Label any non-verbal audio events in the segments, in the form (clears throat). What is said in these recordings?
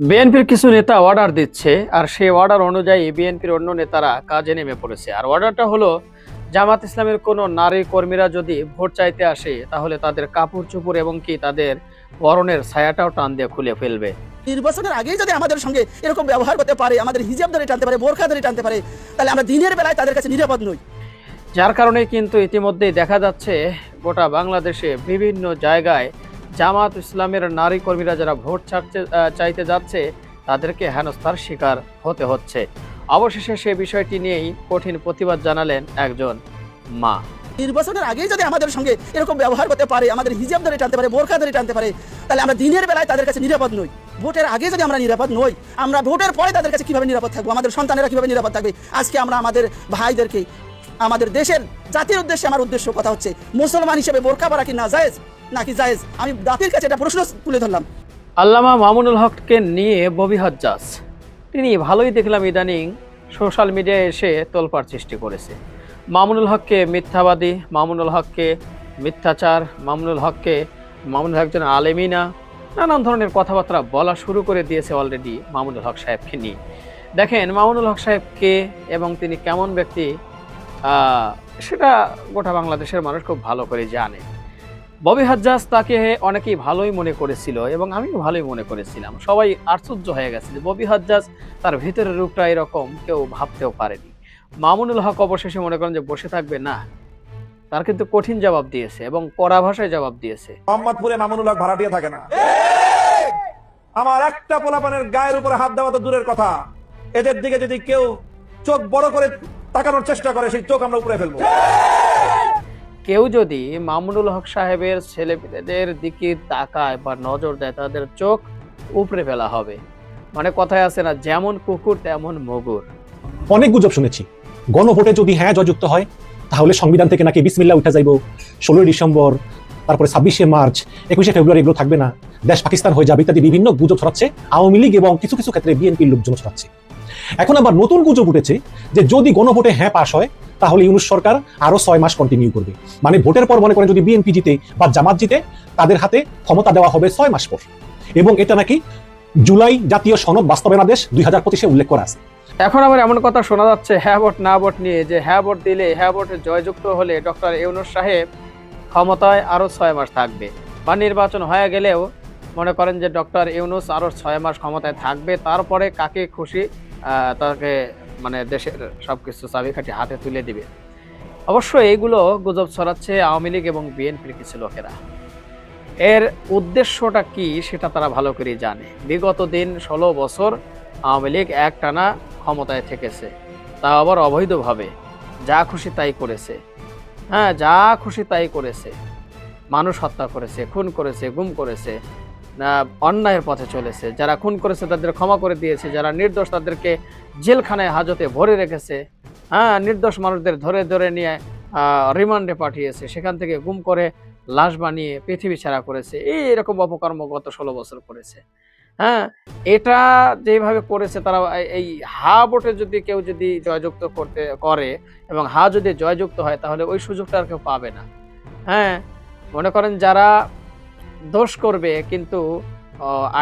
বিএনপির কিছু নেতা অর্ডার দিচ্ছে আর সেই অর্ডার অনুযায়ী বিএনপির অন্য নেতারা কাজে নেমে পড়েছে। আর অর্ডারটা হলো জামাত ইসলামের কোনো নারী কর্মীরা যদি ভোট চাইতে আসে তাহলে তাদের কাপড় চোপড় এবং কি তাদের বরণের ছায়াটাও টান দিয়ে খুলে ফেলবে। নির্বাচনের আগেই যদি আমাদের সঙ্গে এরকম ব্যবহার করতে পারে আমাদের হিজাব ধরে টানতে পারে বোরখা ধরে টানতে পারে তাহলে আমরা দিনের বেলায় তাদের কাছে নিরাপদ নই। যার কারণে কিন্তু ইতিমধ্যেই দেখা যাচ্ছে গোটা বাংলাদেশে বিভিন্ন জায়গায় জামাত ইসলামের নারী কর্মীরা যারা ভোট ছাড়তে চাইতে যাচ্ছে, তাদেরকে হেনস্থার শিকার হতে হচ্ছে। অবশেষে সে বিষয়টি নিয়েই কঠিন প্রতিবাদ জানালেন একজন মা। নির্বাচনের আগেই যদি আমাদের সঙ্গে এরকম ব্যবহার করতে পারে, আমাদের হিজাব ধরে টানতে পারে, বোরখা ধরে টানতে পারে, তাহলে আমরা দিনের বেলায় তাদের কাছে নিরাপদ নই। ভোটের আগে যদি আমরা নিরাপদ নই, আমরা ভোটের পরে তাদের কাছে কীভাবে নিরাপদ থাকব? আমাদের সন্তানেরা কীভাবে নিরাপদ থাকবে? আজকে আমরা আমাদের ভাইদেরকে, আমাদের দেশের জাতির উদ্দেশ্যে আমার উদ্দেশ্য কথা হচ্ছে, মুসলমান হিসেবে বোরখা পরা কি না জায়েজ নাকি জায়েজ, আমি জাতির কাছে এটা প্রশ্ন তুলে ধরলাম। আল্লামা মামুনুল হককে নিয়ে ববি হজ্জাজ। তিনি ভালোই দেখলাম ইদানিং সোশ্যাল মিডিয়ায় এসে তোলপাড় সৃষ্টি করেছে। মামুনুল হককে মিথ্যাবাদী, মামুনুল হককে মিথ্যাচার, মামুনুল হককে, মামুনুল হক একজন আলেমিনা নানান ধরনের কথাবার্তা বলা শুরু করে দিয়েছে অলরেডি মামুনুল হক সাহেবকে নিয়ে। দেখেন, মামুনুল হক সাহেবকে এবং তিনি কেমন ব্যক্তি সেটা গোটা বাংলাদেশের মানুষ খুব ভালো করে জানে। ববি হাজ্জাজ তাকে অনেকেই ভালোই মনে করেছিল এবং আমিও ভালোই মনে করেছিলাম। সবাই আশ্চর্য হয়ে গেছে যে ববি হাজ্জাজ তার ভিতরের রূপটা এরকম কেউ ভাবতেও পারেনি। মামুনুল হক অবশেষে মনে করেন যে বসে থাকবে, না, তার কিন্তু কঠিন জবাব দিয়েছে এবং কড়া ভাষায় জবাব দিয়েছে। মোহাম্মদপুরে মামুনুল হক ভাড়াটিয়া থাকে না। আমার একটা পোলাপানের গায়ের উপরে হাত দেওয়া তো দূরের কথা। এদের দিকে যদি কেউ চোখ বড় করে তাকানোর চেষ্টা করে, সেই চোখ আমরা উপরে ফেলব। কেউ যদি মামুনুল হক সাহেবের ছেলেমেয়েদের দিকে তাকায় বা নজর দেয়, তাদের চোখ উপরে ফেলা হবে। মানে কথায় আছে না, যেমন কুকুর, তেমন মগুর। অনেক গুজব শুনেছি। গণভোটে যদি হ্যাঁ জয়যুক্ত হয়, তাহলে সংবিধান থেকে নাকি বিসমিল্লা উঠে যাইব। ষোলোই ডিসেম্বর, তারপরে ছাব্বিশে মার্চ, একুশে ফেব্রুয়ারি এগুলো থাকবে না। দেশ পাকিস্তান হয়ে যাবে ইত্যাদি বিভিন্ন গুজব ছড়াচ্ছে। আওয়ামী লীগ এবং কিছু কিছু ক্ষেত্রে বিএনপির লোকজন ছড়াচ্ছে। এখন আবার নতুন গুজব উঠেছে যে যদি গণভোটে হ্যাঁ পাশ হয়, তাহলে ইউনুস সরকার আরও ছয় মাস কন্টিনিউ করবে। মানে ভোটের পর মনে করেন যদি বিএনপি জিতে বা জামাত জিতে, তাদের হাতে ক্ষমতা দেওয়া হবে ছয় মাস পর। এবং এটা নাকি জুলাই জাতীয় সনদ বাস্তবায়নাদেশ দুই হাজার পঁচিশে উল্লেখ করা আছে। এখন আবার এমন কথা শোনা যাচ্ছে হ্যাঁ ভোট, না ভোট নিয়ে, যে হ্যাঁ ভোট দিলে হ্যাঁ ভোটে জয়যুক্ত হলে ডক্টর ইউনুস সাহেব ক্ষমতায় আরও ছয় মাস থাকবে। বা নির্বাচন হয়ে গেলেও মনে করেন যে ডক্টর ইউনুস আরও ছয় মাস ক্ষমতায় থাকবে, তারপরে কাকে খুশি তাকে মানে দেশের সব কিছু চাবিকাঠি হাতে তুলে দিবে। অবশ্য এইগুলো গুজব ছড়াচ্ছে আওয়ামী লীগ এবং বিএনপির কিছু লোকেরা। এর উদ্দেশ্যটা কি সেটা তারা ভালো করে জানে। বিগত দিন ষোলো বছর আওয়ামী লীগ একটানা ক্ষমতায় থেকেছে। তা আবার অবৈধভাবে। যা খুশি তাই করেছে। হ্যাঁ যা খুশি তাই করেছে। মানুষ হত্যা করেছে, খুন করেছে, গুম করেছে। অন্যায়ের পথে চলেছে। যারা খুন করেছে তাদের ক্ষমা করে দিয়েছে, যারা নির্দোষ তাদেরকে জেলখানায় হাজতে ভরে রেখেছে হ্যাঁ নির্দোষ মানুষদের ধরে ধরে নিয়ে রিমান্ডে পাঠিয়েছে, সেখান থেকে গুম করে লাশ বানিয়ে পৃথিবী ছাড়া করেছে। এই এরকম অপকর্ম গত ষোলো বছর করেছে। হ্যাঁ এটা যেভাবে করেছে তারা এই- হা ভোটে যদি কেউ যদি জয়যুক্ত করতে, করে এবং হা যদি জয়যুক্ত হয়, তাহলে ওই সুযোগটা আর কেউ পাবে না। হ্যাঁ মনে করেন যারা দোষ করবে, কিন্তু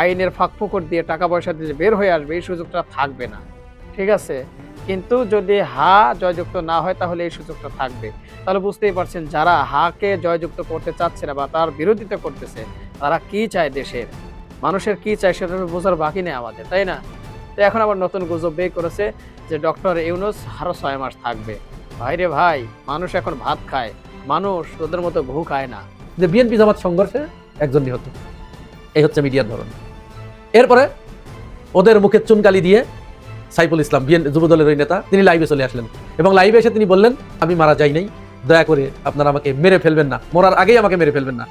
আইনের ফাঁক ফুকর দিয়ে টাকা পয়সা দিয়ে বের হয়ে আসবে, এই সুযোগটা থাকবে না। ঠিক আছে? কিন্তু যদি হা জয়যুক্ত না হয়, তাহলে এই সুযোগটা থাকবে। তাহলে বুঝতেই পারছেন, যারা হাকে জয়যুক্ত করতে চাচ্ছে না বা তার বিরোধিতা করতেছে, তারা কি চায় দেশের? মানুষের কি চায় সেটা বোঝার বাকি নেই আমাদের, তাই না? তো এখন আবার নতুন গুজব বের করেছে যে ডক্টর ইউনুস আরও ছয় মাস থাকবে। ভাইরে ভাই, মানুষ এখন ভাত খায়। মানুষ তোদের মতো ঘু খায় না। যে বিএনপি জামাত সংঘর্ষে একজন নিহত। এই হচ্ছে মিডিয়ার ধরন। এরপরে ওদের মুখে চুনকালি দিয়ে সাইফুল ইসলাম, বিএন যুবদলের ওই নেতা, তিনি লাইভে চলে আসলেন। এবং লাইভে এসে তিনি বললেন, আমি মারা যাই নাই। দয়া করে আপনারা আমাকে মেরে ফেলবেন না। মরার আগেই আমাকে মেরে ফেলবেন না।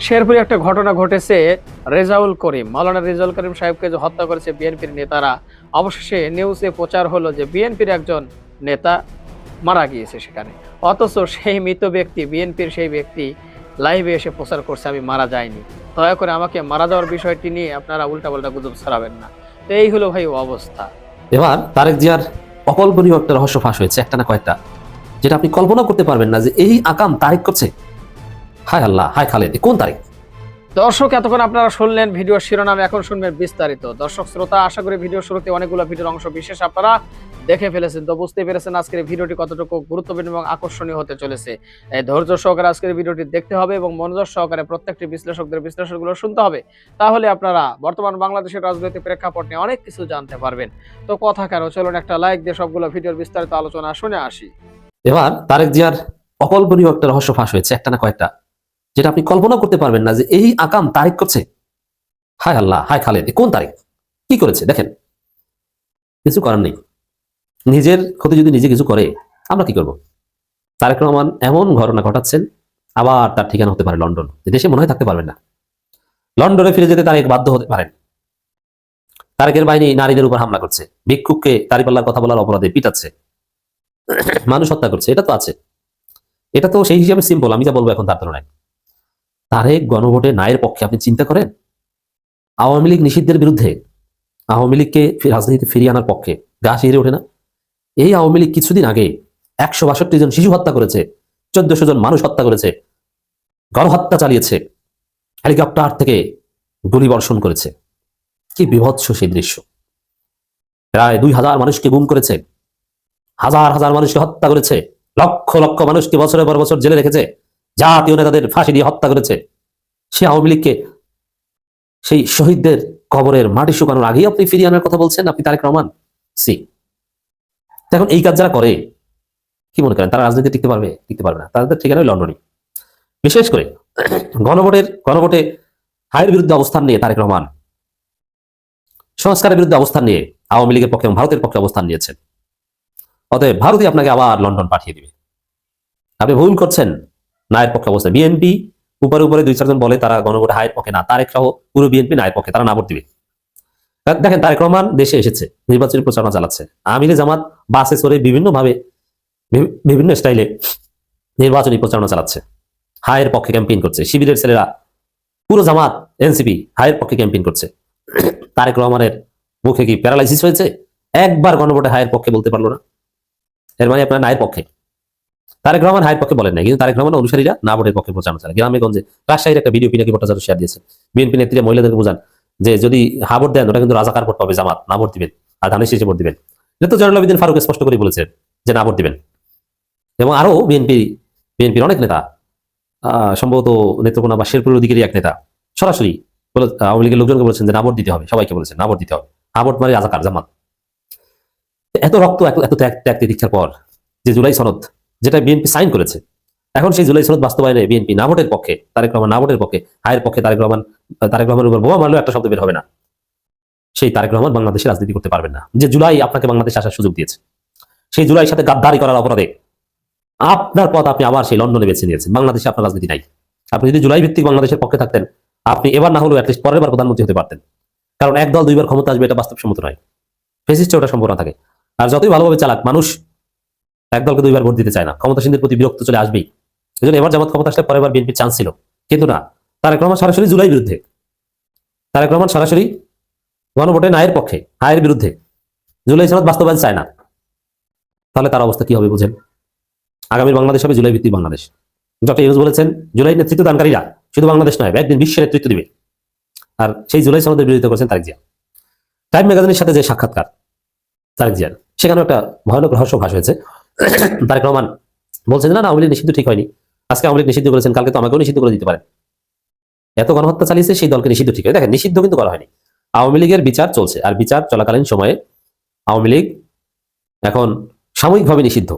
শেরপুরে একটা ঘটনা ঘটেছে, রেজাউল করিম, মাওলানা রেজাউল করিম সাহেবকে যে হত্যা করেছে বিএনপির নেতারা, অবশেষে নিউজে প্রচার হলো যে বিএনপির একজন নেতা মারা গিয়েছে সেখানে। অথচ সেই মৃত ব্যক্তি, বিএনপির সেই ব্যক্তি লাইভে এসে প্রচার করছে, আমি মারা যাইনি। দয়া করে আমাকে মারা যাওয়ার বিষয়টি নিয়ে আপনারা উল্টাপাল্টা গুজব ছড়াবেন না। তো এই হলো ভাই অবস্থা। এবার তারেক জিয়ার অকল্পনীয় একটা রহস্য ফাঁস হয়েছে, একটা না কয়েকটা। যেটা আপনি কল্পনা করতে পারবেন না যে এই আকাম তারিখ করছে। হায় আল্লাহ, হায় খালেদ কোন তারিখ দর্শক, এতক্ষণ আপনারা শুনলেন ভিডিও শিরোনাম, এখন শুনবেন বিস্তারিত। দর্শক, শ্রোতা, আশা করি ভিডিও শুরুতে অনেকগুলো ভিডিওর অংশ বিশেষ আপনারা দেখে ফেলেছেন। তো বুঝতে পেরেছেন আজকের ভিডিওটি কতটুকু গুরুত্বপূর্ণ এবং আকর্ষণীয় হতে চলেছে। ধৈর্য সহকারে আজকের ভিডিওটি দেখতে হবে এবং মনোযোগ সহকারে প্রত্যেকটি বিশ্লেষকদের বিশ্লেষণগুলো শুনতে হবে। তাহলে আপনারা বর্তমান বাংলাদেশের রাজনৈতিক প্রেক্ষাপট নিয়ে অনেক কিছু জানতে পারবেন। তো কথা কেন চলুন একটা লাইক দিয়ে সবগুলো ভিডিওর বিস্তারিত আলোচনা শুনে আসি। এবার তারেক জিয়ার অকল্পনীয় একটা রহস্য ফাঁস হয়েছে, একটা না কয়েকটা। যেটা আপনি কল্পনা করতে পারবেন না যে এই আকাম তারিখ করছে। হায় আল্লাহ, হায় খালেদ কোন তারিখ? কি করেছে? দেখেন, কিছু করার নেই। নিজের ক্ষতি যদি নিজে কিছু করে, আমরা কি করব? তারেক রহমান এমন ঘটনা ঘটাচ্ছেন, আবার তার ঠিকানা হতে পারে লন্ডন। দেশে মনে হয় থাকতে পারবেন না। লন্ডনে ফিরে যেতে তারেক বাধ্য হতে পারেন। তারেকের বাহিনী নারীদের উপর হামলা করছে। ভিক্ষুককে দাঁড়িপাল্লার কথা বলার অপরাধে পিটাচ্ছে। মানুষ হত্যা করছে। এটা তো আছে। এটা তো সেই হিসাবে সিম্পল আমি যা বলব এখন তার তুলনায়। তারেক গণভোটে নায়ের পক্ষে আপনি চিন্তা করেন? আওয়ামী লীগ নিষিদ্ধের বিরুদ্ধে আওয়ামী লীগকে রাজনীতিতে ফিরিয়ে আনার পক্ষে গা শিহরে ওঠে না? এই আওয়ামী লীগ কিছুদিন আগে একশো বাষট্টি জন শিশু হত্যা করেছে, চোদ্দশো জন মানুষ হত্যা করেছে, গণহত্যা চালিয়েছে, হেলিকপ্টার থেকে গুলি বর্ষণ করেছে। কি বিভৎস সেই দৃশ্য। প্রায় দুই হাজার মানুষকে গুম করেছে, হাজার হাজার মানুষকে হত্যা করেছে, লক্ষ লক্ষ মানুষকে বছরের পর বছর জেলে রেখেছে জাতীয় নেতাদের ফাঁসি দিয়ে হত্যা করেছে। সে আওয়ামী লীগকে সেই শহীদদের কবরের মাটি শুকানোর আগেই আপনি ফিরিয়ে আনার কথা বলছেন, আপনি তারেক রহমান? সি। এখন এই কাজ যারা করে, কি মনে করেন, তারা রাজনীতি টিকতে পারবে? টিকতে পারবে না। তাদের ঠিকানা ওই লন্ডনই। বিশেষ করে গণভোটের, গণভোটে হায়ের বিরুদ্ধে অবস্থান নিয়ে তারেক রহমান। সংস্কারের বিরুদ্ধে অবস্থান নিয়ে আওয়ামী লীগের পক্ষে এবং ভারতের পক্ষে অবস্থান নিয়েছেন। অতএব ভারতই আপনাকে আবার লন্ডন পাঠিয়ে দিবে। আপনি ভুল করছেন। নায়ের পক্ষে অবস্থা। বিএনপি উপরে উপরে দুই, চারজন বলে তারা গণভোটে হায়ের পক্ষে না। তারেক সহ পুরো বিএনপি নায়ের পক্ষে, তারা না ভোট দিবে। দেখেন, তারেক রহমান দেশে এসেছে, নির্বাচনী প্রচারণা চালাচ্ছে। আমিরে জামাত বাসে চড়ে বিভিন্নভাবে, বিভি- বিভিন্ন স্টাইলে নির্বাচনী প্রচারণা চালাচ্ছে। হায়ের পক্ষে ক্যাম্পেইন করছে। শিবিরের ছেলেরা, পুরো জামাত, এনসিপি, হায়ের পক্ষে ক্যাম্পেইন করছে। (clears throat) তারেক রহমানের মুখে কি প্যারালাইসিস হয়েছে? একবার গণভোটে হায়ের পক্ষে বলতে পারল না। এর মানে আপনার নায়ের পক্ষে। তারেক রহমান হায়ের পক্ষে বলেন না কিন্তু তারেক রহমান অনুসারীরা না ভোটের পক্ষে প্রচারণা চালায় গ্রামে গঞ্জে রাজশাহীর একটা ভিডিও পিনাকি ভট্টাচার্য শেয়ার দিয়েছে। বিএনপি নেত্রীরা মহিলাদেরকে বোঝান যে যদি হা ভোট দেন, ওটা কিন্তু রাজাকার ভোট পাবে, জামাত, না ভোট দিবেন। আর ধানের শেষে ভোট দিবেন। এটা জয়নুল আবেদিন ফারুক স্পষ্ট করে বলেছেন যে না ভোট দিবেন। এবং আরও বিএনপি, বিএনপির অনেক নেতা সম্ভবত নেত্রকোনা বা শেরপুরের দিকেরই এক নেতা, সরাসরি বলে, আওয়ামী লীগের লোকজনকে বলেছেন যে না ভোট দিতে হবে, সবাইকে বলেছেন না ভোট দিতে হবে। হা ভোট মানে রাজাকার, জামাত। এত রক্ত, এত ত্যাগ ত্যাগ দীক্ষার পর যে জুলাই সনদ যেটা বিএনপি সাইন করেছে। এখন সেই জুলাই সনদ বাস্তবায়নে বিএনপি না ভোটের পক্ষে, তারেক রহমান না ভোটের পক্ষে, হায়ের পক্ষে তারেক রহমান, তারেক রহমানের উপর বোমা মারলেও একটা শব্দ বের হবে না। সেই তারেক রহমান বাংলাদেশে রাজনীতি করতে পারবেন না। যে জুলাই আপনাকে বাংলাদেশে আসার সুযোগ দিয়েছে, সেই জুলাইয়ের সাথে গাদ্দারি করার অপরাধে আপনার পথ আপনি আবার সেই লন্ডনে বেছে নিয়েছেন। বাংলাদেশে আপনার রাজনীতি নাই। আপনি যদি জুলাই ভিত্তিক বাংলাদেশের পক্ষে থাকতেন, আপনি এবার না হলেও অ্যাটলিস্ট পরের বার প্রধানমন্ত্রী হতে পারতেন। কারণ একদল, দুইবার ক্ষমতা আসবে এটা বাস্তবসম্মত নয়। ফেসিস্টে ওটা সম্ভাবনা থাকে। আর যতই ভালোভাবে চালাক, মানুষ এক দলকে দুইবার ভোট দিতে চায় না। ক্ষমতাসীনদের প্রতি বিরক্ত চলে আসবেই। এই জন্য এবার জামাত ক্ষমতা আসলে পরের বিএনপির চান্স ছিল। কিন্তু না, তারেক রহমান সরাসরি জুলাই বিরুদ্ধে। তারেক রহমান সরাসরি গণভোটে নায়ের পক্ষে, হায়ের বিরুদ্ধে। জুলাই সনদ বাস্তবায়ন চায় না। তাহলে তার অবস্থা কি হবে বুঝেন? আগামী বাংলাদেশ হবে জুলাই ভিত্তিক বাংলাদেশ। ডক্টর ইউনুস বলেছেন, জুলাই নেতৃত্ব দানকারীরা শুধু বাংলাদেশ নয়, একদিন বিশ্বের নেতৃত্ব দিবে। আর সেই জুলাই সনদের বিরোধিতা করেছেন তারেক জিয়া। টাইম ম্যাগাজিনের সাথে যে সাক্ষাৎকার, তারেক জিয়ার, সেখানেও একটা ভয়ানক রহস্য ফাঁস হয়েছে। (coughs) তারেক রহমান বলছেন, না আওয়ামী লীগ নিষিদ্ধ ঠিক হয়নি। আজকে আওয়ামী নিষিদ্ধ করেছেন, কালকে তো আমাকেও নিষিদ্ধ করে দিতে পারেন এত গণহত্যা চালিয়েছে, সেই দলকে নিষিদ্ধ ঠিক হয় দেখেন, নিষিদ্ধ কিন্তু করা হয়নি। আওয়ামী লীগের বিচার চলছে, আর বিচার চলাকালীন সময়ে আওয়ামী লীগ এখন সাময়িকভাবে নিষিদ্ধ।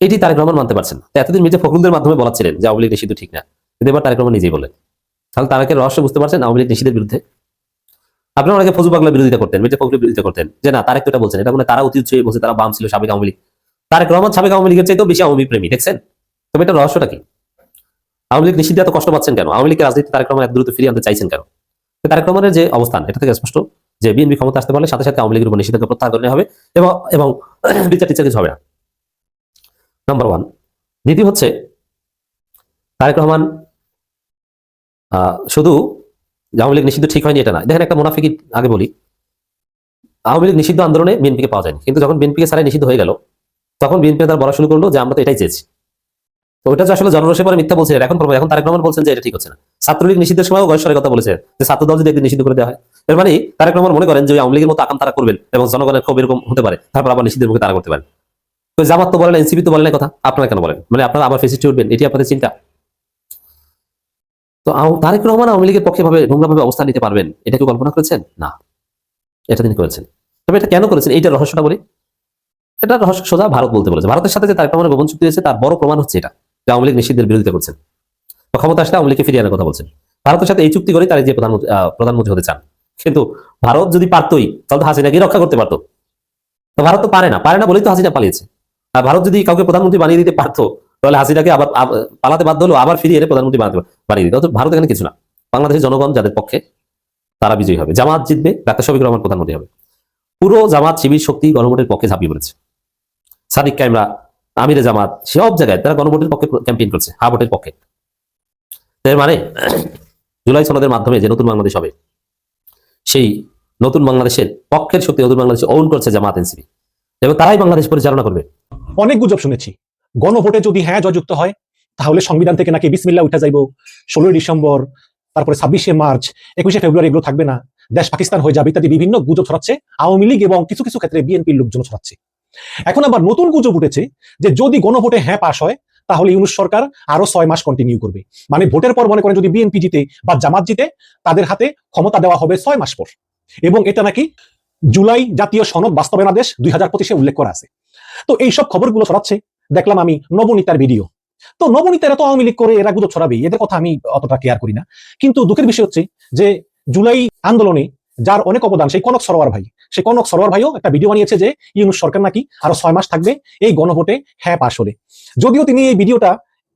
এটি তারেক রহমান মানতে পারছেন এতদিন মির্জা ফখরুলদের মাধ্যমে বলাচ্ছিলেন যে আওয়ামী লীগ নিষিদ্ধ ঠিক না। কিন্তু এবার তারেক রহমান নিজেই বলেন তাহলে তারেকের রহস্য বুঝতে পারছেন আওয়ামী লীগ নিষিদ্ধের বিরুদ্ধে? আপনারা অনেকে ফজু বাংলা বিরোধিতা করতেন, মির্জা ফখরুল বিরোধিতা করতেন। যে না, তারেক তো এটা বলছেন, এটা মানে তারা অতি উচ্চে বলছে, তারা বাম ছিল সাবেক আওয়ামী লীগ। তারেক রহমান সাবেক আওয়ামী লীগের চাইতেও বেশি আওয়ামী প্রেমী, দেখছেন? তবে এটা রহস্যটা কি? আওয়ামী লীগ নিষিদ্ধ এত কষ্ট পাচ্ছেন কেন? আওয়ামী লীগের রাজনীতি তারেক রহমান এত দ্রুত ফিরিয়ে আনতে চাইছেন কেন? তারেক রহমানের যে অবস্থান, এটা থেকে স্পষ্ট যে বিএনপি ক্ষমতা আসতে পারলে সাথে সাথে আওয়ামী লীগের উপর নিষিদ্ধকে প্রত্যাহার করে হবে এবং এবং (clears throat) বিচার টিচার কিছু হবে না। নাম্বার ওয়ান দ্বিতীয় হচ্ছে তারেক রহমান শুধু আওয়ামী লীগ নিষিদ্ধ ঠিক হয়নি, এটা না। দেখেন একটা মুনাফিকি আগে বলি, আওয়ামী লীগ নিষিদ্ধ আন্দোলনে বিএনপিকে পাওয়া যায়নি। কিন্তু যখন বিএনপিকে সারাই নিষিদ্ধ হয়ে গেল তখন বিএনপি তার বলা শুরু করল যে আমরা তো এটাই চেয়েছি। তো ওটা যে আসলে জনরসে পরে মিথ্যা বলছে এখন এখন তারেক রহমান বলছেন যে এটা ঠিক হচ্ছে না। ছাত্রলীগ নিষিদ্ধের সময় গয়েশ্বরের কথা বলেছে যে ছাত্র দল যদি একদিন নিষিদ্ধ করে দেওয়া হয়। এর মানে তারেক রহমান মনে করেন যে আওয়ামী লীগের মতো আকাম তারা করবেন এবং জনগণের ক্ষোভ এরকম হতে পারে। তারপর আবার নিষিদ্ধের মুখে তারা করতে পারেন। তো জামাত তো বলেন, এনসিপি তো বলেন কথা, আপনারা কেন বলেন? মানে আপনারা আবার ফেসিস্টে উঠবেন, এটি আপনাদের চিন্তা। তো তারেক রহমান আওয়ামী লীগের পক্ষে ভাবে নোংরাভাবে অবস্থান নিতে পারবেন, এটা কি কল্পনা করেছেন? না। এটা তিনি করেছেন। তবে এটা কেন করেছেন? এইটা রহস্যটা বলি? এটা রহস্য সোজা ভারত বলতে বলেছে। ভারতের সাথে যে তারেক রহমানের গোপন চুক্তি হয়েছে, তার বড় প্রমাণ হচ্ছে এটা, যে আওয়ামী লীগ নিষিদ্ধের বিরোধিতা করছেন। বা ক্ষমতা আসলে আওয়ামী লীগকে ফিরিয়ে কথা বলছেন। ভারতের সাথে এই চুক্তি করে তারা যে প্রধানমন্ত্রী প্রধানমন্ত্রী হতে চান। কিন্তু ভারত যদি পারতই, তাহলে তো হাসিনাকে রক্ষা করতে পারতো। তো ভারত তো পারে না পারে না বলেই তো হাসিনা পালিয়েছে। আর ভারত যদি কাউকে প্রধানমন্ত্রী বানিয়ে দিতে পারতো, তাহলে হাসিনাকে আবার পালাতে বাধ্য হলো, আবার ফিরিয়ে এনে প্রধানমন্ত্রী বানাতে বানিয়ে দিতে। ভারত এখানে কিছু না। বাংলাদেশের জনগণ যাদের পক্ষে, তারা বিজয়ী হবে। জামাত জিতবে, ডাক্তার শফিকুর রহমান প্রধানমন্ত্রী হবে। পুরো জামাত শিবির শক্তি গণভোটের পক্ষে ঝাঁপিয়ে পড়েছে। সাদিক কাইমরা, আমিরে জামাত সব জায়গায় তারা গণভোটের পক্ষে ক্যাম্পেইন করছে, হা ভোটের পক্ষে। এর মানে জুলাই সনদের মাধ্যমে যে নতুন বাংলাদেশ হবে, সেই নতুন বাংলাদেশের পক্ষের শক্তি নতুন বাংলাদেশে ওন করছে জামাত এনসিপি। এবং তারাই বাংলাদেশ পরিচালনা করবে। অনেক গুজব শুনেছি। গণভোটে যদি হ্যাঁ জয়যুক্ত হয়, তাহলে সংবিধান থেকে নাকি বিসমিল্লা উঠে যাইব। ষোলোই ডিসেম্বর, তারপরে ছাব্বিশে মার্চ, একুশে ফেব্রুয়ারি এগুলো থাকবে না। দেশ পাকিস্তান হয়ে যাবে ইত্যাদি বিভিন্ন গুজব ছড়াচ্ছে। আওয়ামী লীগ এবং কিছু কিছু ক্ষেত্রে বিএনপির লোকজন ছড়াচ্ছে। এখন আবার নতুন গুজব উঠেছে যে যদি গণভোটে হ্যাঁ পাশ হয়, তাহলে ইউনুস সরকার আরও ছয় মাস কন্টিনিউ করবে। মানে ভোটের পর মনে করেন যদি বিএনপি জিতে বা জামাত জিতে, তাদের হাতে ক্ষমতা দেওয়া হবে ছয় মাস পর। এবং এটা নাকি জুলাই জাতীয় সনদ বাস্তবায়নাদেশ দুই হাজার পঁচিশে উল্লেখ করা আছে। তো এইসব খবরগুলো ছড়াচ্ছে। দেখলাম আমি নবনীতার ভিডিও। তো নবনীতারা তো আওয়ামী লীগ করে এরা গুজব ছড়াবে, এদের কথা আমি অতটা কেয়ার করি না। কিন্তু দুঃখের বিষয় হচ্ছে যে জুলাই আন্দোলনে যার অনেক অবদান, সেই কনক সরোয়ার ভাই সেই কনক সরোয়ার ভাইও একটা ভিডিও বানিয়েছে যে, ইউনুস সরকার নাকি আরও ছয় মাস থাকবে এই গণভোটে হ্যাঁ পাশ হলে। যদিও তিনি এই ভিডিওটা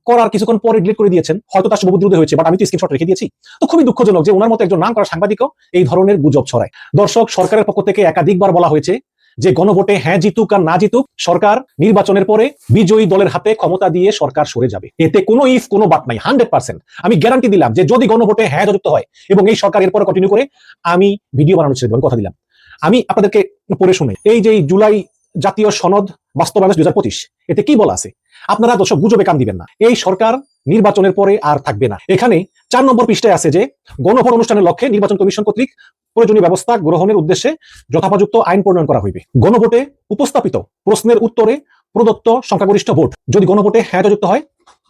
করার কিছুক্ষণ পরে ডিলিট করে দিয়েছেন, হয়তো তার শুভবুদ্ধি হয়েছে বাট আমি তো স্ক্রিনশট রেখে দিয়েছি। তো খুবই দুঃখজনক যে ওনার মতো একজন নাম করা সাংবাদিকও এই ধরনের গুজব ছড়ায়। দর্শক, সরকারের পক্ষ থেকে একাধিকবার বলা হয়েছে যে, গণভোটে হ্যাঁ জিতুক আর না জিতুক, সরকার নির্বাচনের পরে বিজয়ী দলের হাতে ক্ষমতা দিয়ে সরকার সরে যাবে। এতে কোনো ইফ কোনো বাট নাই হান্ড্রেড পার্সেন্ট আমি গ্যারান্টি দিলাম যে, যদি গণভোটে হ্যাঁ যুক্ত হয় এবং এই সরকার এরপরে কন্টিনিউ করে, আমি ভিডিও বানানো ছেড়ে কথা দিলাম। আমি আপনাদেরকে পড়ে শুনে এই যে জুলাই জাতীয় সনদ বাস্তবায়ন দু দুই এতে কি বলা আছে? আপনারা দর্শক গুজবে কান দিবেন না। এই সরকার নির্বাচনের পরে আর থাকবে না। এখানে চার নম্বর পৃষ্ঠায় আছে যে গণভোট অনুষ্ঠানের লক্ষ্যে নির্বাচন কমিশন কর্তৃক প্রয়োজনীয় ব্যবস্থা গ্রহণের উদ্দেশ্যে যথোপযুক্ত আইন প্রণয়ন করা হইবে। গণভোটে উপস্থাপিত প্রশ্নের উত্তরে প্রদত্ত সংখ্যাগরিষ্ঠ ভোট। যদি গণভোটে হ্যাঁ যুক্ত হয়,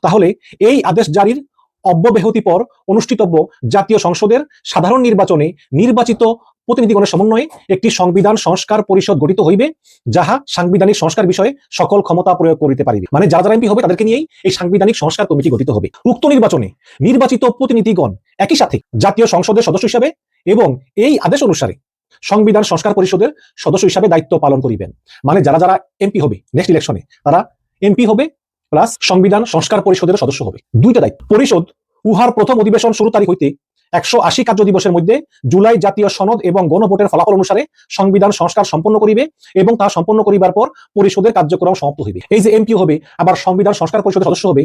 তাহলে এই আদেশ জারির অব্যবহতি পর অনুষ্ঠিতব্য জাতীয় সংসদের সাধারণ নির্বাচনে নির্বাচিত প্রতিনিধিগণের সমন্বয়ে একটি সংবিধান সংস্কার পরিষদ গঠিত হইবে, যাহা সাংবিধানিক সংস্কার বিষয়ে সকল ক্ষমতা প্রয়োগ করিতে পারিবে। মানে যারা যারা এমপি হবে, তাদেরকে নিয়েই এই সাংবিধানিক সংস্কার কমিটি গঠিত হবে। উক্ত নির্বাচনে নির্বাচিত প্রতিনিধিগণ একই সাথে জাতীয় সংসদের সদস্য হিসাবে এবং এই আদেশ অনুসারে সংবিধান সংস্কার পরিষদের সদস্য হিসাবে দায়িত্ব পালন করিবেন। মানে যারা যারা এমপি হবে নেক্সট ইলেকশনে তারা এমপি হবে প্লাস সংবিধান সংস্কার পরিষদের সদস্য হবে। দুইটা দায়িত্ব। পরিষদ উহার প্রথম অধিবেশন শুরু তারিখ হইতে একশো আশি কার্য দিবসের মধ্যে জুলাই জাতীয় সনদ এবং গণভোটের ফলাফল অনুসারে সংবিধান সংস্কার সম্পন্ন করিবে এবং তা সম্পন্ন করিবার পর পরিষদের কার্যক্রম সমাপ্ত হইবে। এই যে এমপি হবে, আবার সংবিধান সংস্কার পরিষদের সদস্য হবে,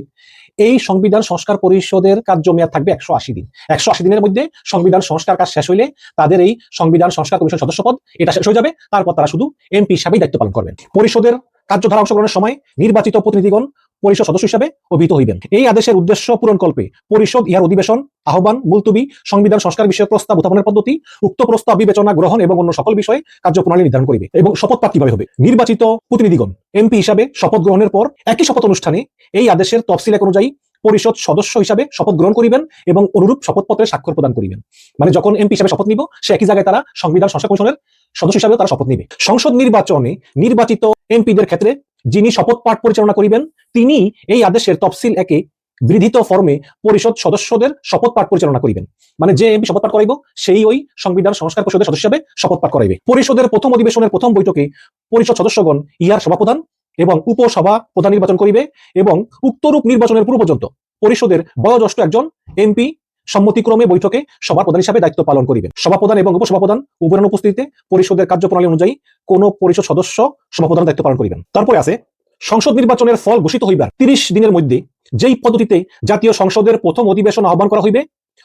এই সংবিধান সংস্কার পরিষদের কার্যমেয়াদ থাকবে একশো আশি দিন। একশো আশি দিনের মধ্যে সংবিধান সংস্কার কাজ শেষ হইলে তাদের এই সংবিধান সংস্কার কমিশন সদস্য পদ এটা শেষ হয়ে যাবে, তারপর তারা শুধু এমপি হিসাবেই দায়িত্ব পালন করবেন। পরিষদের কার্যধারা অংশগ্রহণের সময় নির্বাচিত প্রতিনিধিগণ পরিষদ সদস্য হিসাবে অভিহিত হইবেন। এই আদেশের উদ্দেশ্য পূরণকল্পে পরিষদ ইহার অধিবেশন, আহ্বান, মুলতুবি, সংবিধান, সংস্কার বিষয়ক প্রস্তাব, উত্থাপনের পদ্ধতি, উক্ত প্রস্তাব, বিবেচনা, গ্রহণ এবং অন্য সকল বিষয়ে কার্যপ্রণালী নির্ধারণ করিবে এবং শপথ পাঠ কীভাবে হবে? নির্বাচিত প্রতিনিধিগণ, এমপি হিসাবে শপথ গ্রহণের পর একই শপথ অনুষ্ঠানে এই আদেশের তফসিল এক অনুযায়ী পরিষদ সদস্য হিসাবে শপথ গ্রহণ করিবেন এবং অনুরূপ শপথপত্রে স্বাক্ষর প্রদান করিবেন। মানে যখন এমপি হিসাবে শপথ নিব, সে একই জায়গায় তারা সংবিধান সংস্কার কমিশনের সদস্য হিসাবে তারা শপথ নিবে। সংসদ নির্বাচনে নির্বাচিত এমপিদের ক্ষেত্রে যিনি শপথ পাঠ পরিচালনা করিবেন, তিনি এই আদেশের তফসিল একে বৃদ্ধিত ফর্মে পরিষদ সদস্যদের শপথ পাঠ পরিচালনা করিবেন। মানে যে এমপি শপথ পাঠ করাইব, সেই ওই সংবিধান সংস্কার পরিষদের সদস্য হিসাবে শপথ পাঠ করাইবে। পরিষদের প্রথম অধিবেশনের প্রথম বৈঠকে পরিষদ সদস্যগণ ইহার সভাপ্রধান এবং উপসভা প্রধান নির্বাচন করিবে এবং উক্তরূপ নির্বাচনের পূর্ব পর্যন্ত পরিষদের বয়োজ্যেষ্ঠ একজন এমপি সম্মতিক্রমে বৈঠকে সভাপ্রধান হিসাবে দায়িত্ব পালন করিবেন। সভাপ্রধান এবং উপসভাপ্রধান উভয়ের উপস্থিতিতে পরিষদের কার্যপ্রণালী অনুযায়ী কোন পরিষদ সদস্য সভাপ্রধান দায়িত্ব পালন করিবেন। তারপরে আছে, সংসদ নির্বাচনের ফল ঘোষিত হইবার তিরিশ দিনের মধ্যে যেই পদ্ধতিতে জাতীয় সংসদের প্রথম অধিবেশন আহ্বান করা হইবে,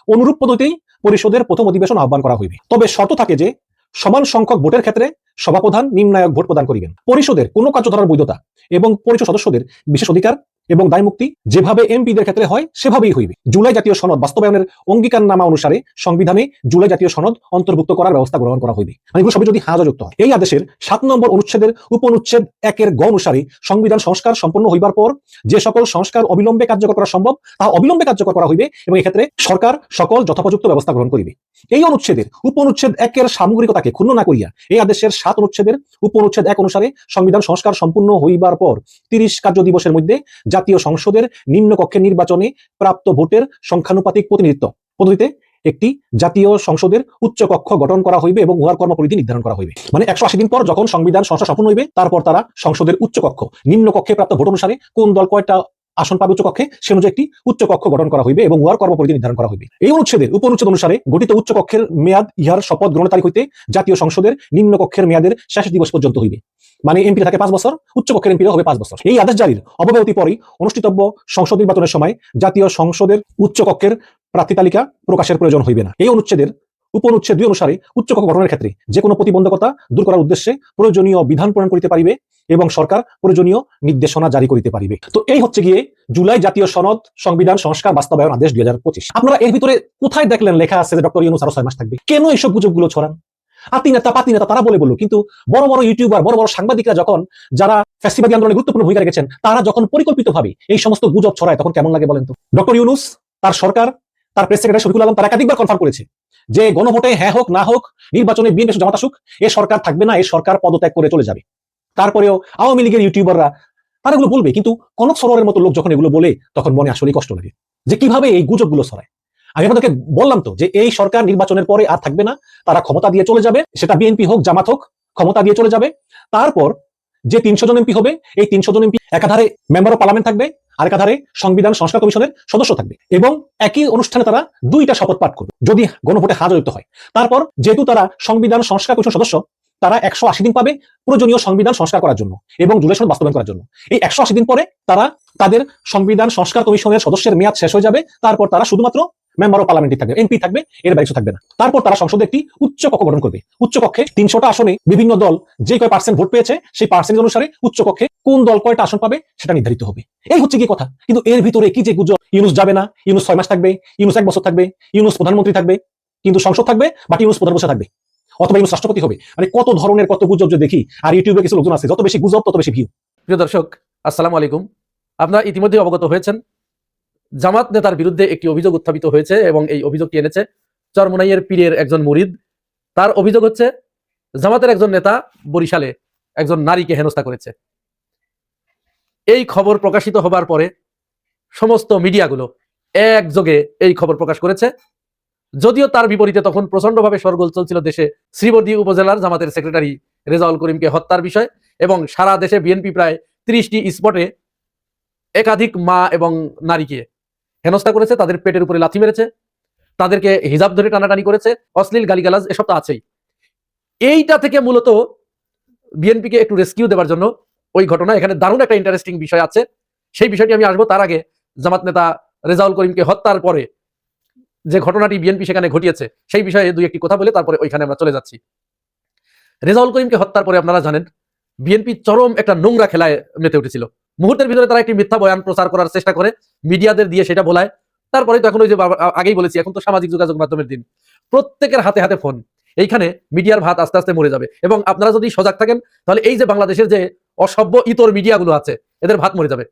অনুরূপ পদ্ধতিতেই পরিষদের প্রথম অধিবেশন আহ্বান করা হইবে। তবে শর্ত থাকে যে, সমান সংখ্যক ভোটের ক্ষেত্রে সভাপ্রধান, নিম্নায়ক ভোট প্রদান করিবেন। পরিষদের কোনো কার্যধারার বৈধতা এবং পরিষদ সদস্যদের বিশেষ অধিকার এবং দায়মুক্তি যেভাবে এমপিদের ক্ষেত্রে হয়, সেভাবেই হইবে। জুলাই জাতীয় সনদ বাস্তবায়নের অঙ্গীকারনামা অনুসারে সংবিধানে জুলাই জাতীয় সনদ অন্তর্ভুক্ত করার ব্যবস্থা গ্রহণ করা হইবে। সবই যদি হাজযুক্ত হয়, এই আদেশের সাত নম্বর অনুচ্ছেদের উপনুচ্ছেদ একের গ অনুসারে সংবিধান সংস্কার সম্পন্ন হইবার পর যে সকল সংস্কার অবিলম্বে কার্যকর করা সম্ভব, তা অবিলম্বে কার্যকর করা হইবে এবং এক্ষেত্রে সরকার সকল যথোপযুক্ত ব্যবস্থা গ্রহণ করিবে। এই অনুচ্ছেদের উপনুচ্ছেদ একের সামগ্রিকতাকে ক্ষুণ্ণ না করিয়া এই আদেশের সাত অনুচ্ছেদের উপনুচ্ছেদ এক অনুসারে সংবিধান সংস্কার সম্পূর্ণ হইবার পর তিরিশ কার্য দিবসের মধ্যে জাতীয় সংসদের নিম্নকক্ষের নির্বাচনে প্রাপ্ত ভোটের সংখ্যানুপাতিক প্রতিনিধিত্ব। পদ্ধতিতে একটি জাতীয় সংসদের উচ্চ কক্ষ গঠন করা হইবে এবং উহার কর্মপরিধি নির্ধারণ করা হইবে। মানে একশো আশি দিন পর যখন সংবিধান সংস্কার সম্পূর্ণ হইবে, তারপর তারা সংসদের উচ্চ কক্ষ, নিম্ন কক্ষে প্রাপ্ত ভোট অনুসারে কোন দল কয়টা আসন পাবে উচ্চ কক্ষে, সে অনুযায়ী একটি উচ্চ কক্ষ গঠন করা হইবে এবং উহার কর্মপরিধি নির্ধারণ করা হইবে। এই অনুচ্ছেদের, উপনুচ্ছেদ অনুসারে গঠিত উচ্চ কক্ষের মেয়াদ ইহার শপথ গ্রহণ তারিখ হইতে জাতীয় সংসদের নিম্ন কক্ষের মেয়াদের শেষ দিবস পর্যন্ত হইবে। মানে এমপি থাকে পাঁচ বছর, উচ্চ কক্ষের এমপি হবে পাঁচ বছর। এই আদেশ জারির অব্যাহতি পরই অনুষ্ঠিতব্য সংসদ নির্বাচনের সময় জাতীয় সংসদের উচ্চ কক্ষের প্রার্থী তালিকা প্রকাশের প্রয়োজন হইবে না। এই অনুচ্ছেদের উপনুচ্ছেদ দুই অনুসারে উচ্চ কক্ষ গঠনের ক্ষেত্রে যে কোনো প্রতিবন্ধকতা দূর করার উদ্দেশ্যে প্রয়োজনীয় বিধান প্রণয়ন করিতে পারিবে এবং সরকার প্রয়োজনীয় নির্দেশনা জারি করিতে পারিবে। তো এই হচ্ছে গিয়ে জুলাই জাতীয় সনদ সংবিধান সংস্কার বাস্তবায়ন আদেশ দু হাজার পঁচিশ। আপনারা এর ভিতরে কোথায় দেখলেন লেখা আছে যে ডক্টর ইউনুস আরও ছয় মাস থাকবে? কেন এইসব গুজবগুলো ছড়ান? আতি নেতা, পাতি নেতা, তারা বলে বলল কিন্তু বড় বড় ইউটিউবার, বড় বড় সাংবাদিকরা যখন, যারা ফ্যাসিবাদী আন্দোলনে গুরুত্বপূর্ণ ভূমিকা রেখেছেন, তারা যখন পরিকল্পিতভাবে এই সমস্ত গুজব ছড়ায়, তখন কেমন লাগে বলেন তো? ডক্টর ইউনুস, তার সরকার, তার প্রেস সেক্রেটারি শফিকুল আলম, তারা একাধিকবার কনফার্ম করেছে যে গণভোটে হ্যাঁ হোক, না হোক, নির্বাচনে বিএনপি জামাত আসুক এ সরকার থাকবে না, এ সরকার পদত্যাগ করে চলে যাবে। তারপরেও আওয়ামী লীগের ইউটিউবাররা, তারা এগুলো বলবে, কিন্তু কনক সরোয়ারের মতো লোক যখন এগুলো বলে, তখন মনে আসলেই কষ্ট লাগে যে কীভাবে এই গুজবগুলো ছড়ায়। আমি আপনাদেরকে বললাম তো যে এই সরকার নির্বাচনের পরে আর থাকবে না, তারা ক্ষমতা দিয়ে চলে যাবে, সেটা বিএনপি হোক, জামাত হোক, ক্ষমতা দিয়ে চলে যাবে। তারপর যে তিনশো জন এমপি হবে, এই তিনশো জন এমপি একাধারে মেম্বার অফ পার্লামেন্ট থাকবে, আর একাধারে সংবিধান সংস্কার কমিশনের সদস্য থাকবে এবং একই অনুষ্ঠানে তারা দুইটা শপথ পাঠ করবে, যদি গণভোটে হাজরিত হয়। তারপর যেহেতু তারা সংবিধান সংস্কার কমিশন সদস্য, তারা একশো আশি দিন পাবে প্রয়োজনীয় সংবিধান সংস্কার করার জন্য এবং জুলাই সনদ বাস্তবায়ন করার জন্য। এই একশো আশি দিন পরে তারা তাদের সংবিধান সংস্কার কমিশনের সদস্যের মেয়াদ শেষ হয়ে যাবে, তারপর তারা শুধুমাত্র মেম্বার অফ পার্লামেন্টে থাকবে, এমপি থাকবে, এর বাইরে থাকবে না। তারপর তারা সংসদে একটি উচ্চ কক্ষ গঠন করবে। উচ্চ কক্ষে তিনশোটা আসনে বিভিন্ন দল যে কয় পার্সেন্ট ভোট পেয়েছে, সেই পার্সেন্ট অনুসারে উচ্চ কক্ষে কোন দল কয়টা আসন পাবে সেটা নির্ধারিত হবে। এই হচ্ছে কি কথা। কিন্তু এর ভিতরে কি যে গুজব, ইউনুস যাবে না, ইউনুস ছয় মাস থাকবে, ইউনুস এক বছর থাকবে, ইউনুস প্রধানমন্ত্রী থাকবে, কিন্তু সংসদ থাকবে, বাট ইউনুস প্রধান বসে থাকবে। অথবা ইউনুস রাষ্ট্রপতি হবে। মানে কত ধরনের কত গুজব যে দেখি, আর ইউটিউবে কিছু লোকজন আছে, যত বেশি গুজব, তত বেশি ভিউ। প্রিয় দর্শক, আসসালামু আলাইকুম। আপনারা ইতিমধ্যে অবগত হয়েছেন জামাত নেতার বিরুদ্ধে একটি অভিযোগ উত্থাপিত হয়েছে এবং এই অভিযোগটি এনেছে চরমোনাইয়ের পীরের একজন মুরিদ। তার অভিযোগ হচ্ছে, জামাতের একজন নেতা বরিশালে একজন নারীকে হেনস্থা করেছে। এই খবর প্রকাশিত হবার পরে সমস্ত মিডিয়াগুলো একযোগে এই খবর প্রকাশ করেছে। যদিও তার বিপরীতে তখন প্রচন্ডভাবে সরগোল চলছিল দেশে শ্রীবর্দী উপজেলার জামাতের সেক্রেটারি রেজাউল করিমকে হত্যার বিষয় এবং সারা দেশে বিএনপি প্রায় ত্রিশটি স্পটে একাধিক মা এবং নারীকে হেনস্থা করেছে, তাদের পেটের উপরে লাথি মেরেছে, তাদেরকে হিজাব ধরে টানাটানি করেছে, অশ্লীল গালিগালাজ, এসব তো আছেই। এইটা থেকে মূলত বিএনপিকে একটু রেস্কিউ দেওয়ার জন্য ওই ঘটনা, এখানে দারুণ একটা ইন্টারেস্টিং বিষয় আছে। সেই বিষয়টি আমি আসব তার আগে জামাত নেতা রেজাউল করিমকে হত্যার পরে যে ঘটনাটি বিএনপি সেখানে ঘটিয়েছে, সেই বিষয়ে দুই একটি কথা বলে তারপরে ওইখানে আমরা চলে যাচ্ছি। রেজাউল করিমকে হত্যার পরে আপনারা জানেন, বিএনপি চরম একটা নোংরা খেলায় মেতে উঠেছিল। মুহূর্তের ভিতরে তারা একটি মিথ্যা বয়ান প্রচার করার চেষ্টা করে, মিডিয়াদের দিয়ে সেটা বলায়। তারপরে তো এখন ওই যে আগেই বলেছি, এখন তো সামাজিক যোগাযোগ মাধ্যমের দিন। প্রত্যেকের হাতে হাতে ফোন। এইখানে মিডিয়ার ভাত আস্তে আস্তে মরে যাবে। এবং আপনারা যদি সজাগ থাকেন, তাহলে এই যে বাংলাদেশের যে অসভ্য ইতর মিডিয়াগুলো আছে, এদের ভাত মরে যাবে।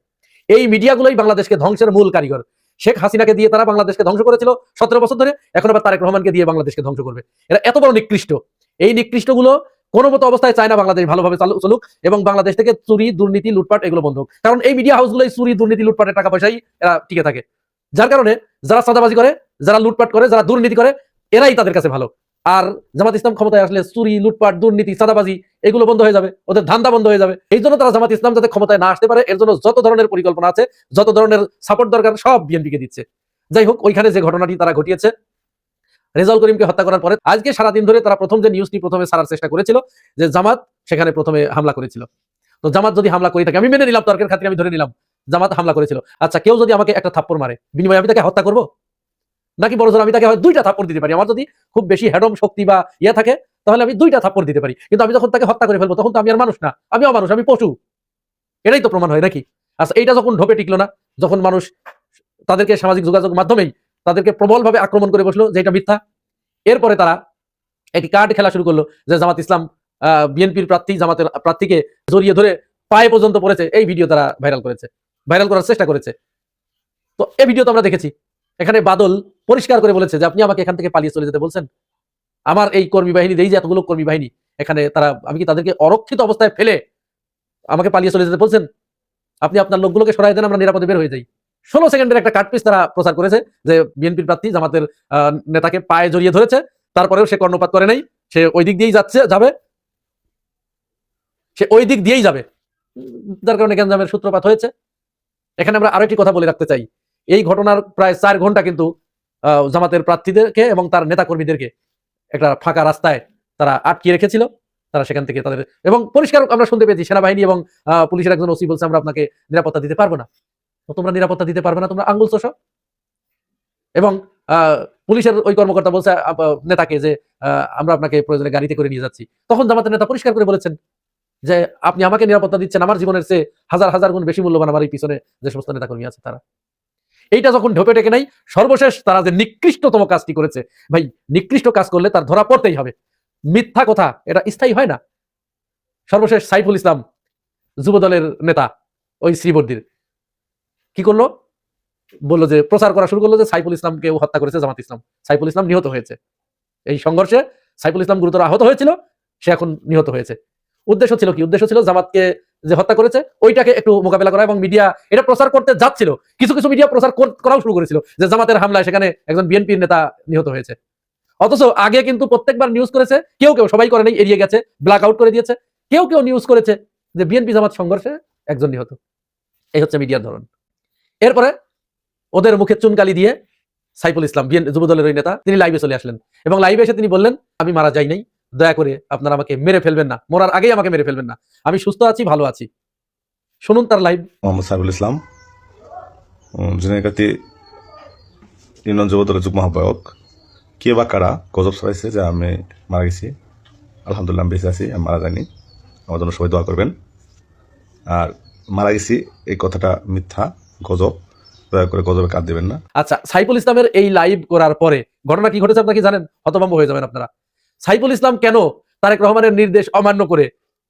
এই মিডিয়াগুলোই বাংলাদেশকে ধ্বংসের মূল কারিগর। শেখ হাসিনাকে দিয়ে তারা বাংলাদেশকে ধ্বংস করেছিল সতেরো বছর ধরে, এখন আবার তারেক রহমানকে দিয়ে বাংলাদেশকে ধ্বংস করবে। এরা এত বড় নিকৃষ্ট। এই নিকৃষ্টগুলো কোনো মতো অবস্থায় চায় না বাংলাদেশ ভালোভাবে চালু চলুক এবং বাংলাদেশ থেকে চুরি, দুর্নীতি, লুটপাট এগুলো বন্ধ হোক। কারণ এই মিডিয়া হাউসগুলোই চুরি, দুর্নীতি, লুটপাটের টাকা পয়সাই এরা টিকে থাকে। যার কারণে যারা সাদাবাজি করে, যারা লুটপাট করে, যারা দুর্নীতি করে, এরাই তাদের কাছে ভালো। আর জামাত ইসলাম ক্ষমতায় আসলে চুরি, লুটপাট, দুর্নীতি সাদাবাজি এগুলো বন্ধ হয়ে যাবে। ওদের ধান্দা বন্ধ হয়ে যাবে। এই জন্য তারা জামাত ইসলাম যাতে ক্ষমতায় না আসতে পারে, এর জন্য যত ধরনের পরিকল্পনা আছে, যত ধরনের সাপোর্ট দরকার, সব বিএনপিকে দিচ্ছে। যাই হোক, ওইখানে যে ঘটনাটি তারা ঘটিয়েছে রেজাউল করিমকে হত্যা করার পরে আজকে সারাদিন ধরে তারা প্রথম যে নিউজটি প্রথমে সারার চেষ্টা করেছিল যে জামাত সেখানে প্রথমে হামলা করেছিল। তো জামাত যদি হামলা করে থাকে, আমি মেনে নিলাম, তর্কের খাতিরে আমি ধরে নিলাম, জামাত হামলা করেছিল। আচ্ছা কেউ যদি আমাকে একটা থাপ্পড় মারে, বিনিময়ে আমি তাকে হত্যা করব? নাকি বড় আমি তাকে দুইটা থাপ্পড় দিতে পারি? আমার যদি খুব বেশি হেডম শক্তি বা ইয়ে থাকে, তাহলে আমি দুইটা থাপ্পড় দিতে পারি। কিন্তু আমি যখন তাকে হত্যা করে ফেলব, তখন তো আমি আর মানুষ না। আমিও মানুষ আমি পশু। এটাই তো প্রমাণ হয় নাকি? আচ্ছা এইটা যখন ঢোপে টিকলো না, যখন মানুষ তাদেরকে সামাজিক যোগাযোগ মাধ্যমেই তাদেরকে প্রবলভাবে আক্রমণ করে বসল যে এটা মিথ্যা। এরপরে তারা একটি কার্ড খেলা শুরু করল যে জামাত ইসলাম বিএনপির প্রার্থী, জামাতের প্রার্থীকে জড়িয়ে ধরে পায়ে পর্যন্ত পড়েছে। এই ভিডিও তারা ভাইরাল করেছে। ভাইরাল করার চেষ্টা করেছে। তো এই ভিডিও তো আমরা দেখেছি। এখানে বাদল পরিষ্কার করে বলেছে যে, আপনি আমাকে এখান থেকে পালিয়ে চলে যেতে বলছেন? আমার এই কর্মী বাহিনী, এই যে এতগুলো কর্মী বাহিনী, এখানে তারা, আমি কি তাদেরকে অরক্ষিত অবস্থায় ফেলে আমাকে পালিয়ে চলে যেতে বলছেন? আপনি আপনার লোকগুলোকে সরাই দেন, আমরা নিরাপদে বের হয়ে যাই। ষোলো সেকেন্ডের একটা কাটপিস তারা প্রচার করেছে যে বিএনপির প্রার্থী জামাতের নেতাকে পায়ে জড়িয়ে ধরেছে। তারপরেও সে কর্ণপাত করে নাই। সে ওই দিক দিয়েই যাচ্ছে, যাবে। সে ওই দিক দিয়েই যাবে। যার কারণে গ্যাঞ্জামের সূত্রপাত হয়েছে। এখানে আমরা আরেকটি কথা বলে রাখতে চাই। এই ঘটনার প্রায় চার ঘণ্টা কিন্তু জামাতের প্রার্থীদেরকে এবং তার নেতাকর্মীদেরকে একটা ফাঁকা রাস্তায় তারা আটকে রেখেছিল। তারা সেখান থেকে তাদের এবং পরিষ্কার আমরা শুনতে পেয়েছি, সেনাবাহিনী এবং পুলিশের একজন ওসি বলছে, আমরা আপনাকে নিরাপত্তা দিতে পারব না। তো তোমরা নিরাপত্তা দিতে পারবে না, তোমরা আঙ্গুল চোষ এবং পুলিশের ওই কর্মকর্তা বলছে নেতাকে যে আমরা আপনাকে প্রয়োজনে গাড়িতে করে নিয়ে যাচ্ছি। তখন জামাতের নেতা পরিষ্কার করে বলেছেন যে, আপনি আমাকে নিরাপত্তা দিচ্ছেন, আমার জীবনের চেয়ে হাজার হাজার গুণ বেশি মূল্যবান আমার এই পিছনে যে সমস্ত নেতাকর্মী আছে তারা। এইটা যখন ঢোপে টেকে নাই, সর্বশেষ তারা যে নিকৃষ্টতম কাজটি করেছে, ভাই, নিকৃষ্ট কাজ করলে তার ধরা পড়তেই হবে। মিথ্যা কথা, এটা স্থায়ী হয় না। সর্বশেষ সাইফুল ইসলাম, যুবদলের নেতা, ওই শ্রীবর্দির। কি করল? বলল যে, প্রচার করা শুরু করল যে, সাইফুল ইসলামকে হত্যা করেছে জামাত ইসলাম। সাইফুল ইসলাম নিহত হয়েছে। এই সংঘর্ষে সাইফুল ইসলাম গুরুতর আহত হয়েছিল, সে এখন নিহত হয়েছে। উদ্দেশ্য ছিল কি? উদ্দেশ্য ছিল জামাতকে যে হত্যা করেছে, ওইটাকে একটু মোকাবেলা করা এবং মিডিয়া এটা প্রচার করতে যাচ্ছিল। কিছু কিছু মিডিয়া প্রচার করাও শুরু করেছিল যে জামাতের হামলায় সেখানে একজন বিএনপির নেতা নিহত হয়েছে। অথচ আগে কিন্তু প্রত্যেকবার নিউজ করেছে, কেউ কেউ, সবাই করে নেই, এড়িয়ে গেছে ব্ল্যাক আউট করে দিয়েছে। কেউ কেউ নিউজ করেছে যে বিএনপি জামাত সংঘর্ষে একজন নিহত। এই হচ্ছে মিডিয়ার ধরন। এরপরে ওদের মুখে চুনকালি দিয়ে সাইফুল ইসলাম, বিএন, যুবদলের ওই নেতা, তিনি লাইভে চলে আসলেন। এবং লাইভে এসে তিনি বললেন, আমি মারা যাই নাই। দয়া করে আপনারা আমাকে মেরে ফেলবেন না। মরার আগেই আমাকে মেরে ফেলবেন না। আমি সুস্থ আছি, ভালো আছি। শুনুন তার লাইভ মোহাম্মদ সাইফুল ইসলাম জুনিয়রকাতি ইউনিয়ন যুব যুগ্ম আহ্বায়ক। কে বা কারা, গজব ছড়াইছে যে আমি মারা গেছি। আলহামদুলিল্লাহ বেঁচে আছি, আমি মারা যাইনি। আমার জন্য সবাই দোয়া করবেন। আর মারা গেছি, এই কথাটা মিথ্যা। গজব। দয়া করে গজবে কাট দেবেন না। আচ্ছা সাইফুল ইসলামের এই লাইভ করার পরে ঘটনা কি ঘটেছে জানেন? হতভম্ব হয়ে যাবেন আপনারা। সাইফুল ইসলাম কেন তারেক রহমানের নির্দেশ অমান্য করে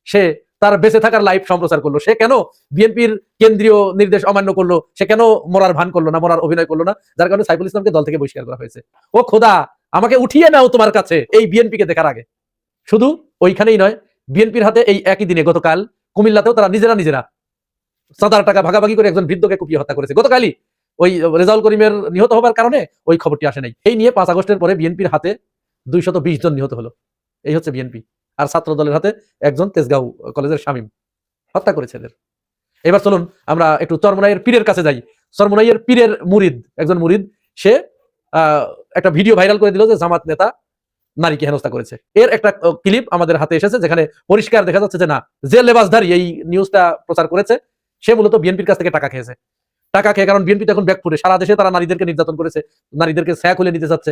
সে তার বেঁচে থাকার লাইভ সম্প্রচার করল? সে কেন বিএনপির কেন্দ্রীয় নির্দেশ অমান্য করল? সে কেন মরার ভান করল না, মরার অভিনয় করল না? যার কারণে সাইফুল ইসলামকে দল থেকে বহিষ্কার করা হয়েছে। ও খোদা, আমাকে উঠিয়ে নাও তোমার কাছে এই বিএনপি কে দেখার আগে। শুধু ওইখানেই নয়, বিএনপির হাতে এই একই দিনে গতকাল কুমিল্লাতেও তারা নিজেরা নিজেরা সাতার টাকা ভাগাভাগি করে একজন বৃদ্ধকে কুপিয়ে হত্যা করেছে। গতকালই ওই রেজাউল করিমের নিহত হবার কারণে ওই খবরটি আসে নাই। এই নিয়ে পাঁচ আগস্টের পরে বিএনপির হাতে দুইশত বিশ জন নিহত হলো। এই হচ্ছে বিএনপি। আর ছাত্র দলের হাতে একজন তেজগাঁও কলেজের শামীম। হত্যা করেছে এদের। এবার চলুন আমরা একটু চরমনাইয়ের পীরের কাছে যাই। চরমনাইয়ের পীরের মুরিদ, একজন মুরিদ, সে একটা ভিডিও ভাইরাল করে দিল যে জামাত নেতা নারীকে হেনস্থা করেছে। এর একটা ক্লিপ আমাদের হাতে এসেছে যেখানে পরিষ্কার দেখা যাচ্ছে যে না, যে লেবাসধারী এই নিউজটা প্রচার করেছে সে মূলত বিএনপির কাছ থেকে টাকা খেয়েছে। টাকা খেয়ে কারণ বিএনপি এখন ব্যাকফুটে সারা দেশে তারা নারীদেরকে নির্যাতন করেছে। নারীদেরকে স্যা খুলে নিতে চাচ্ছে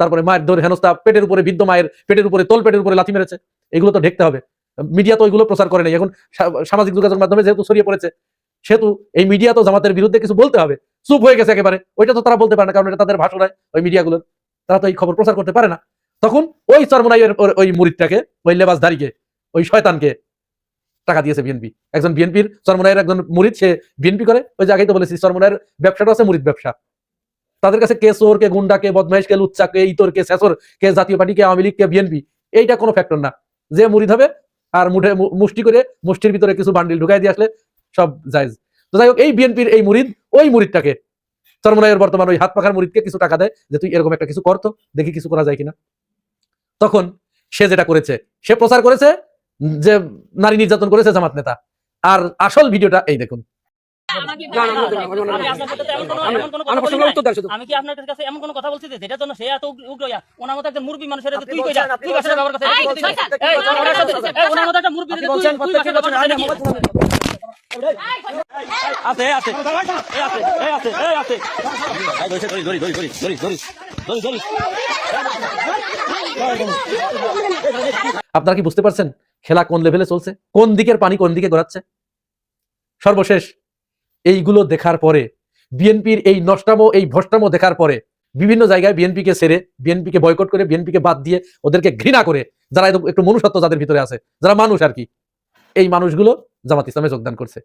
তারপরে মায়ের ধরে হেনস্থা, পেটের উপরে বৃদ্ধ মায়ের, পেটের উপরে তোল, পেটের উপরে লাথি মেরেছে। এগুলো তো দেখতে হবে। মিডিয়া তো ওইগুলো প্রচার করে নেই। এখন সামাজিক যোগাযোগ মাধ্যমে যেহেতু ছড়িয়ে পড়েছে, সেহেতু এই মিডিয়া তো জামাতের বিরুদ্ধে কিছু বলতে হবে। চুপ হয়ে গেছে একেবারে। ওইটা তো তারা বলতে পারে না, কারণ এটা তাদের ভাষণ হয় ওই মিডিয়াগুলোর তারা তো এই খবর প্রচার করতে পারে না। তখন ওই চরমনাইয়ের ওই মুরিদটাকে, ওই লেবাসধারীকে, ওই শয়তানকে টাকা দিয়েছে বিএনপি একজন বিএনপির চরমনাইয়ের একজন মুরিদ, সে বিএনপি করে। ওই যে আগেই তো বলেছি, চরমনাইয়ের ব্যবসাটা আছে মুরিদ ব্যবসা। তাদের কাছে কে চোর, কে গুন্ডা, কে বদমাইশ, কে লুচ্চা, কে ইতর, কে শেষর, কে জাতীয় পার্টি, কে আওয়ামী লীগ, কে বিএনপি এইটা কোনো ফ্যাক্টর না। যে মুরিদ হবে, আর মুঠে মুষ্টি করে মুষ্টির ভিতরে কিছু বান্ডিল ঢুকাই দিয়ে আসলে সব জায়জ। তো যাই হোক, এই বিএনপির এই মুরিদ, ওই মুরিদটাকে, চরমনাইয়ের বর্তমান ওই হাত পাখার মুরিদকে কিছু টাকা দেয় যে, তুই এরকম একটা কিছু করতো দেখি কিছু করা যায় কিনা। তখন সে যেটা করেছে, সে প্রচার করেছে যে নারী নির্যাতন করেছে জামাত নেতা আর আসল ভিডিওটা এই দেখুন আমি কথা বলি নাই। আমি কি আপনার কাছে এমন কোনো কথা বলছি যে যেটার জন্য সে এত উগ্র- উগ্র ইয়া? ওনার মতো একজন মুরব্বী মানুষের তুই কই যা তুই বাসায় ব্যবহার করছিস? এই, এই, শয়তান। এই, ওনার সাথে- এই, ওনার মতো একটা মুরব্বী ধরি ধরি ধরি ধরি ধরি ধরি ধরি ধরি আপনারা কি বুঝতে পারছেন খেলা কোন লেভেলে চলছে? কোন দিকের পানি কোন দিকে গড়াচ্ছে? সর্বশেষ, এইগুলো দেখার পরে, বিএনপির এই নষ্টামো, এই ভষ্টামো দেখার পরে, বিভিন্ন জায়গায় বিএনপিকে ছেড়ে বিএনপিকে বয়কট করে, বিএনপিকে বাদ দিয়ে ওদেরকে ঘৃণা করে, যারা একটু মনুষ্যত্ব যাদের ভিতরে আছে, যারা মানুষ আর কি এই মানুষগুলো জামাত ইসলামে যোগদান করছে।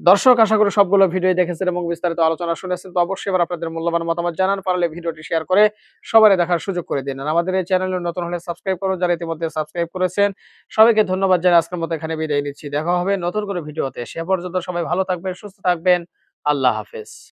দর্শক, আশা করি সবগুলো ভিডিও দেখেছেন এবং বিস্তারিত আলোচনা শুনেছেন। তো অবশ্যই এবার আপনাদের মূল্যবান মতামত জানান, পারলে ভিডিওটি শেয়ার করে সবাই দেখার সুযোগ করে দিন। আমাদের এই চ্যানেলে নতুন হলে সাবস্ক্রাইব করুন, যারা ইতিমধ্যে সাবস্ক্রাইব করেছেন, সবাইকে ধন্যবাদ জানাই আজকের মতো এখানে বিদায় নিচ্ছি। দেখা হবে নতুন করে ভিডিওতে। সে পর্যন্ত সবাই ভালো থাকবেন, সুস্থ থাকবেন। আল্লাহ হাফেজ।